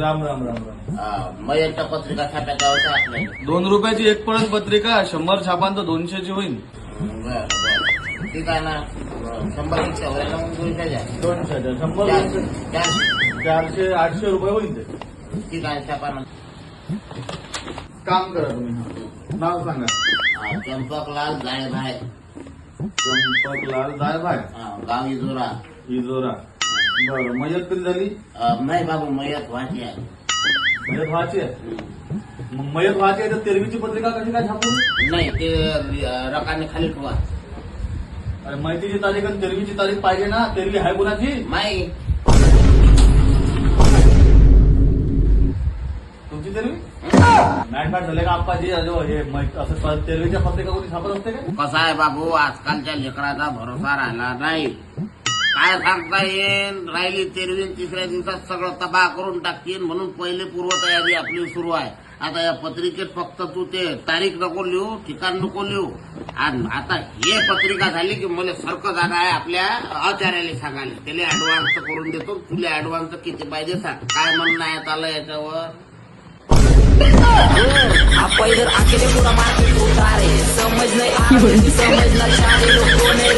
राम राम राम राम. हा, मयंच्या पत्रिका छाप्याच्या होत्या आपल्या दोन रुपयाची एक पडत पत्रिका शंभर छापांत दोनशेची होईल बर बर. ठीक आहे ना? बरं, शंभर रिक्षा व्हायला मग दोनशे द्या. दोनशे शंभर चार- चार- चारशे आठशे रुपये होईल ते. ठीक आहे छापा ना. काम करा तुम्ही. नाव सांगा. हा, चंपकलाल जाळेभाय चंपकलाल जायभाय. हा, गाव इजोरा. इजोरा. बरं मयत कधी झाली? अं, नाही बाबू मयत व्हायची आहे. मयत व्हायची आहे? मग मयत व्हायची आहे तर तेरवीची पत्रिका कशी काय छापून? नाही ते अं, रकाने खाली ठेवा. अरे माहितीची तारीख आणि तेरवीची तारीख पाहिजे ना? तेरवी आहे कोणाची? नाही. तुमची तेरवी? मॅट मॅट झाले का आप्पाजी? अजो हे मै- असं तेरवीच्या पत्रिका कोणी छापत असते का? कसा आहे बाबू? आजकालच्या लेकराचा भरोसा राहिला नाही. काय सांगता येईल राहिली तेरवीन तिसऱ्या दिवसात सगळं तबाह करून टाकतील म्हणून पहिले पूर्वतयारी आपली सुरू आहे. आता या पत्रिकेत फक्त तू ते तारीख नको लिहू ठिकाण नको लिहू. आणि आता हे पत्रिका झाली की मला सारखं जागा आहे आपल्या आचार्याला सांगायला. त्याला ऍडव्हान्स करून देतो. तुला ऍडव्हान्स किती पाहिजे सांग. काय म्हणणं आहे आलं याच्यावर? आप इधर अकेले पूरा मार्केट उतारे समझ नहीं आ रही समझ ना चाहे लोग